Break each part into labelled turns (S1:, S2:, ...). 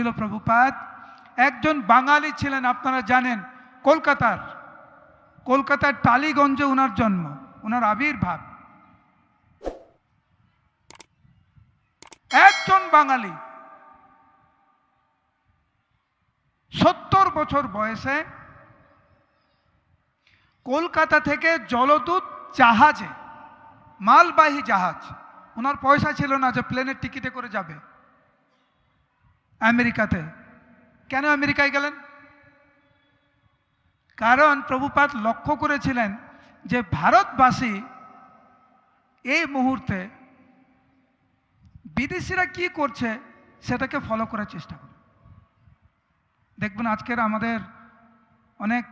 S1: ছিল প্রভুপাদ একজন বাঙালি ছিলেন, আপনারা জানেন, কলকাতার। কলকাতার টালিগঞ্জে ওনার জন্ম ওনার আবির্ভাব। একজন বাঙালি সত্তর বছর বয়সে কলকাতা থেকে জলদূত জাহাজে, মালবাহী জাহাজ ওনার পয়সা ছিল না যে প্লেনের টিকিটে করে যাবে। আমেরিকাতে। কেন আমেরিকায় গেলেন? কারণ প্রভুপাত লক্ষ্য করেছিলেন যে ভারতবাসী এই মুহূর্তে বিদেশিরা কি করছে সেটাকে ফলো করার চেষ্টা করে দেখবেন আজকের আমাদের অনেক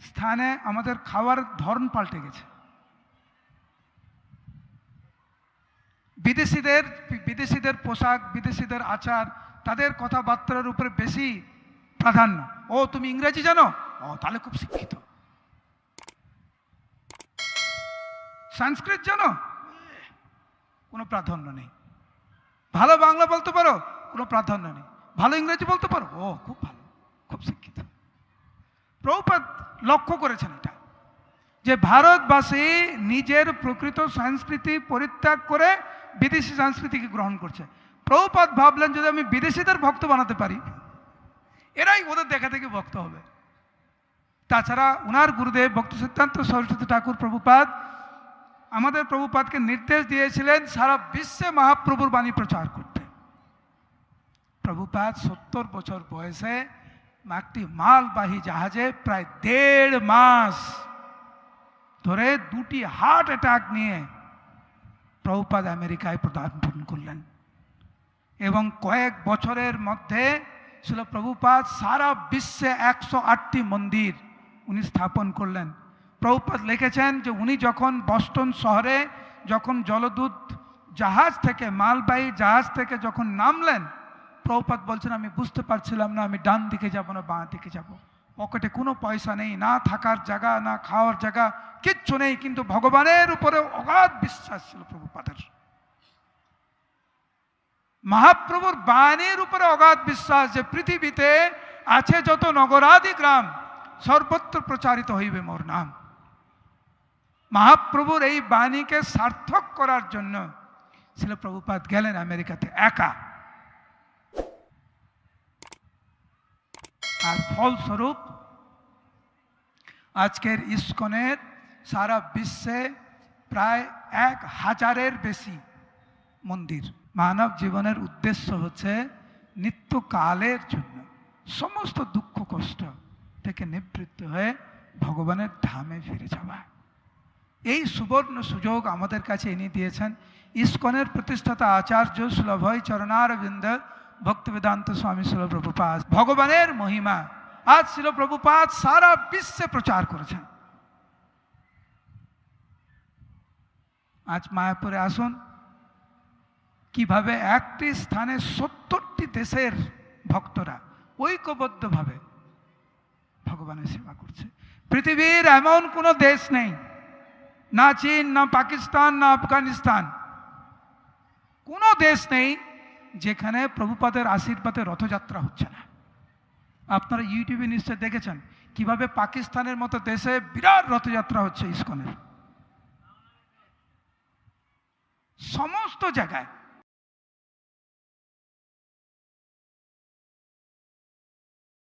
S1: স্থানে আমাদের খাওয়ার ধরন পাল্টে গেছে। বিদেশিদের বিদেশিদের পোশাক, বিদেশিদের আচার তাদের কথাবার্তার উপরে বেশি প্রাধান্য। ও, তুমি ইংরেজি জানো? ও, তাহলে খুব শিক্ষিত। সংস্কৃত জানো? কোনো প্রাধান্য নেই। ভালো বাংলা বলতে পারো? কোনো প্রাধান্য নেই। ভালো ইংরেজি বলতে পারো? ও, খুব ভালো। খুব শিক্ষিত। প্রভুপাত লক্ষ্য করেছেন এটা, যে ভারতবাসী নিজের প্রকৃত সংস্কৃতি পরিত্যাগ করে বিদেশি সংস্কৃতিকে গ্রহণ করছে। প্রভুপাত ভাবলেন যদি আমি বিদেশিদের ভক্ত বানাতে পারি, এরাই ওদের দেখা থেকে ভক্ত হবে। তাছাড়া উনার গুরুদেব ভক্ত সিদ্ধান্ত সরস্বতী ঠাকুর প্রভুপাদ আমাদের প্রভুপাদকে নির্দেশ দিয়েছিলেন সারা বিশ্বে মহাপ্রভুর বাণী প্রচার করতে। প্রভুপাদ সত্তর বছর বয়সে একটি মালবাহী জাহাজে প্রায় দেড় মাস ধরে দুটি হার্ট অ্যাটাক নিয়ে প্রভুপাদ আমেরিকায় পদার্পণ করলেন। এবং কয়েক বছরের মধ্যে ছিল প্রভুপাদ সারা বিশ্বে একশো আটটি মন্দির উনি স্থাপন করলেন। প্রভুপাদ লিখেছেন যে উনি যখন বস্টন শহরে যখন জলদূত জাহাজ থেকে, মালবাহী জাহাজ থেকে যখন নামলেন প্রভুপাত বলছেন, আমি বুঝতে পারছিলাম না, আমি ডান দিকে যাব না, বাঁ দিকে যাব। পকেটে কোনো পয়সা নেই, না থাকার জায়গা, না খাওয়ার জায়গা, কিচ্ছু নেই, কিন্তু ভগবানের উপরে অগাধ বিশ্বাস ছিল প্রভুপাদের। মহাপ্রভুর বাণীর উপরে অগাধ বিশ্বাস যে পৃথিবীতে আছে যত নগরাদি গ্রাম, সর্বত্র প্রচারিত হইবে মোর নাম। মহাপ্রভুর এই বাণীকে সার্থক করার জন্য ছিল প্রভুপাত গেলেন আমেরিকাতে একা। আর ফলস্বরূপ আজকের ইস্কনের সারা বিশ্বে প্রায় এক হাজারের বেশি মন্দির। মানব জীবনের উদ্দেশ্য হচ্ছে নিত্যকালের জন্য সমস্ত দুঃখ, কষ্ট থেকে নিবৃত্ত হয়ে ভগবানের ধামে ফিরে যাওয়া। এই সুবর্ণ সুযোগ আমাদের কাছে এনে দিয়েছেন। ইস্কনের প্রতিষ্ঠাতা আচার্য সুলভয় চরণারবিন্দ ভক্তি বেদান্ত স্বামী শিল প্রভুপাদ ভগবানের মহিমা আজ শিল প্রভুপাদ সারা বিশ্বে প্রচার করেছেন। আজ মায়াপুরে আসুন। কীভাবে একটি স্থানে সত্তরটি দেশের ভক্তরা ঐক্যবদ্ধভাবে ভগবানের সেবা করছে। পৃথিবীর এমন কোনো দেশ নেই, না চীন, না পাকিস্তান, না আফগানিস্তান, কোনো দেশ নেই যেখানে প্রভুপাদের আশীর্বাদে রথযাত্রা হচ্ছে না। আপনারা ইউটিউবে নিশ্চয় দেখেছেন কীভাবে পাকিস্তানের মতো দেশে বিরাট রথযাত্রা হচ্ছে ইস্কনের। সমস্ত জায়গায়